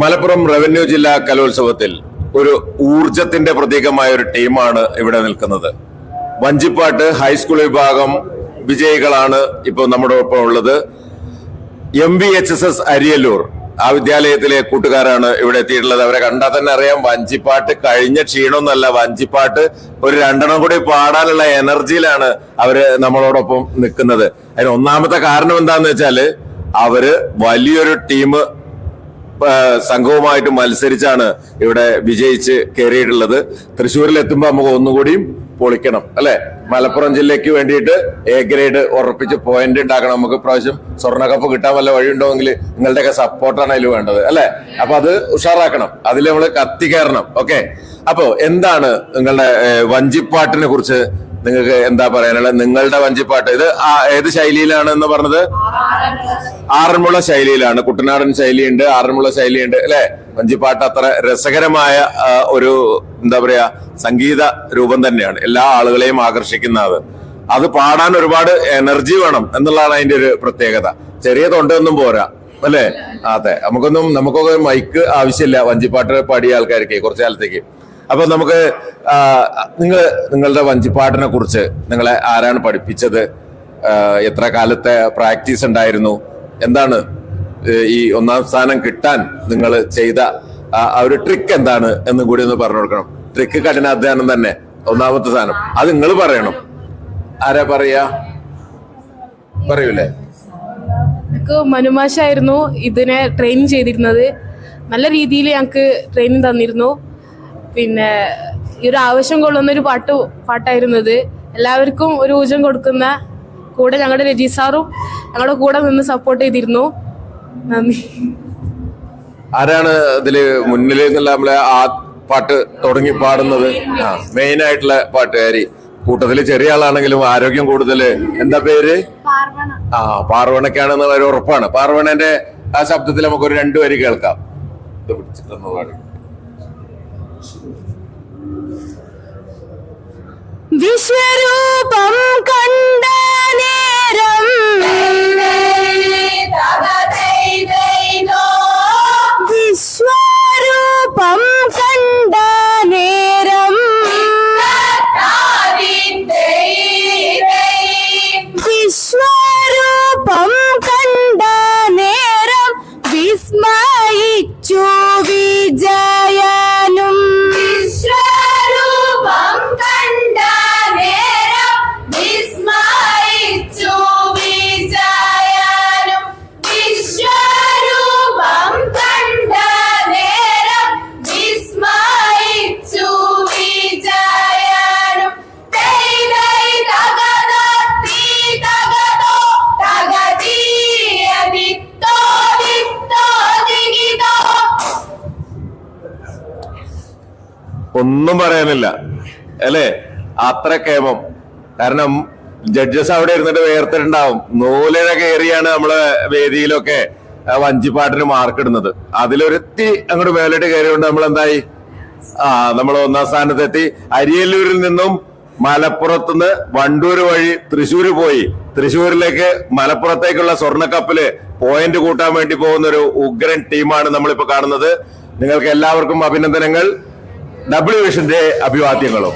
Malappuram revenue ജില്ലാ കലോത്സവത്തിൽ ഒരു ഊർജത്തിന്റെ പ്രതീകമായ ഒരു ടീമാണ് ഇവിടെ നിൽക്കുന്നത്. വഞ്ചിപ്പാട്ട് ഹൈസ്കൂൾ വിഭാഗം വിജയികളാണ് ഇപ്പോൾ നമ്മുടെ ഒപ്പം ഉള്ളത്. M V H S S Ariyallur ആ വിദ്യാലയത്തിലെ കൂട്ടുകാരാണ് ഇവിടെ എത്തിയിട്ടുള്ളത്. അവരെ കണ്ടാൽ തന്നെ അറിയാം വഞ്ചിപ്പാട്ട് കഴിഞ്ഞ ക്ഷീണമൊന്നല്ല വഞ്ചിപ്പാട്ട് ഒരു രണ്ടെണ്ണം കൂടി പാടാനുള്ള എനർജിയിലാണ് അവർ നമ്മളോടൊപ്പം നിൽക്കുന്നത്. അതിന് ഒന്നാമത്തെ കാരണം എന്താന്ന് വെച്ചാൽ അവർ വലിയൊരു ടീം സംഘവുമായിട്ട് മത്സരിച്ചാണ് ഇവിടെ വിജയിച്ച് കയറിയിട്ടുള്ളത് തൃശ്ശൂരിൽ എത്തുമ്പോൾ നമുക്ക് ഒന്നുകൂടിയും പൊളിക്കണം അല്ലെ? മലപ്പുറം ജില്ലയ്ക്ക് വേണ്ടിയിട്ട് എ ഗ്രേഡ് ഉറപ്പിച്ച് പോയിന്റ് ഉണ്ടാക്കണം. നമുക്ക് പ്രാവശ്യം സ്വർണകപ്പ് കിട്ടാൻ വല്ല വഴിയുണ്ടോയെങ്കിൽ നിങ്ങളുടെയൊക്കെ സപ്പോർട്ടാണ് അതിൽ വേണ്ടത് അല്ലെ? അപ്പൊ അത് ഉഷാറാക്കണം. അതിൽ നമ്മൾ കത്തി കയറണം ഓക്കെ അപ്പോ എന്താണ് നിങ്ങളുടെ വഞ്ചിപ്പാട്ടിനെ കുറിച്ച് നിങ്ങൾക്ക് എന്താ പറയാനുള്ളത്? നിങ്ങളുടെ വഞ്ചിപ്പാട്ട്. ഇത് ഏത് ശൈലിയിലാണ് എന്ന് പറഞ്ഞത്? ആറന്മുള ശൈലിയിലാണ്. കുട്ടനാടൻ ശൈലിയുണ്ട് ആറന്മുള ശൈലിയുണ്ട് അല്ലെ? വഞ്ചിപ്പാട്ട് അത്ര രസകരമായ ഒരു എന്താ പറയാ സംഗീത രൂപം തന്നെയാണ്. എല്ലാ ആളുകളെയും ആകർഷിക്കുന്നത്. അത് പാടാൻ ഒരുപാട് എനർജി വേണം എന്നുള്ളതാണ് അതിന്റെ ഒരു പ്രത്യേകത. ചെറിയ തൊണ്ടൊന്നും പോരാ അല്ലേ? അതെ. നമുക്കൊന്നും നമുക്കൊക്കെ മൈക്ക് ആവശ്യമില്ല വഞ്ചിപ്പാട്ട് പാടിയ ആൾക്കാർക്ക് കുറച്ചു കാലത്തേക്ക്. അപ്പൊ നമുക്ക് നിങ്ങൾ നിങ്ങളുടെ വഞ്ചിപ്പാട്ടിനെ കുറിച്ച് നിങ്ങളെ ആരാണ് പഠിപ്പിച്ചത്? എത്ര കാലത്തെ പ്രാക്ടീസ് ഉണ്ടായിരുന്നു? എന്താണ് ഈ ഒന്നാം സ്ഥാനം കിട്ടാൻ നിങ്ങൾ ചെയ്ത ആ ഒരു ട്രിക്ക് എന്താണ് എന്നും കൂടി ഒന്ന് പറഞ്ഞു കൊടുക്കണം. ട്രിക്ക് കഠിനാധ്വാനം തന്നെ ഒന്നാമത്തെ സ്ഥാനം. അത് നിങ്ങൾ പറയണം. ആരാ പറയാ? പറയൂലേ? മനുമാശായിരുന്നു ഇതിനെ ട്രെയിനിങ് ചെയ്തിരുന്നത്. നല്ല രീതിയിൽ ഞങ്ങൾക്ക് ട്രെയിനിങ് തന്നിരുന്നു. പിന്നെ ഈ ഒരു ആവശ്യം കൊള്ളുന്ന ഒരു പാട്ട് പാട്ടായിരുന്നത്. എല്ലാവർക്കും ഒരു ഊർജം കൊടുക്കുന്ന കൂടെ ഞങ്ങളുടെ രജി സാറും ഞങ്ങളുടെ കൂടെ നിന്ന് സപ്പോർട്ട് ചെയ്തിരുന്നു. നന്ദി. ആരാണ് ഇതിൽ മുന്നിൽ നിന്നുള്ള നമ്മളെ ആ പാട്ട് തുടങ്ങി പാടുന്നത്? ആ മെയിൻ ആയിട്ടുള്ള പാട്ടുകാരി. കൂട്ടത്തിൽ ചെറിയ ആളാണെങ്കിലും ആരോഗ്യം കൂടുതൽ. എന്താ പേര്? ആ പാർവണക്കാണെന്ന് ഒരു ഉറപ്പാണ്. പാർവണന്റെ ആ ശബ്ദത്തിൽ നമുക്ക് ഒരു രണ്ടു വരി കേൾക്കാം. ഇത് പിടിച്ചിട്ടൊന്ന് പാടി. विश्वरूपं ഒന്നും പറയാനില്ല. അല്ലേ? അത്ര കേമം കാരണം ജഡ്ജസ് അവിടെ ഇരുന്നിട്ട് വേർത്തിട്ടുണ്ടാവും. നൂലിഴ കയറിയാണ് നമ്മളെ വേദിയിലൊക്കെ വഞ്ചിപ്പാട്ടിന് മാർക്ക് ഇടുന്നത്. അതിലൊരുത്തി അങ്ങോട്ട് മേലോട്ട് കയറിയോണ്ട് നമ്മൾ എന്തായി ആ നമ്മൾ ഒന്നാം സ്ഥാനത്തെത്തി. അരിയല്ലൂരിൽ നിന്നും മലപ്പുറത്തുനിന്ന് വണ്ടൂർ വഴി തൃശ്ശൂര് പോയി. തൃശ്ശൂരിലേക്ക് മലപ്പുറത്തേക്കുള്ള സ്വർണക്കപ്പിൽ പോയിന്റ് കൂട്ടാൻ വേണ്ടി പോകുന്ന ഒരു ഉഗ്രൻ ടീമാണ് നമ്മളിപ്പോ കാണുന്നത്. നിങ്ങൾക്ക് എല്ലാവർക്കും അഭിനന്ദനങ്ങൾ. ഡബ്ല്യു വിഷന്റെ അഭിവാദ്യങ്ങളും.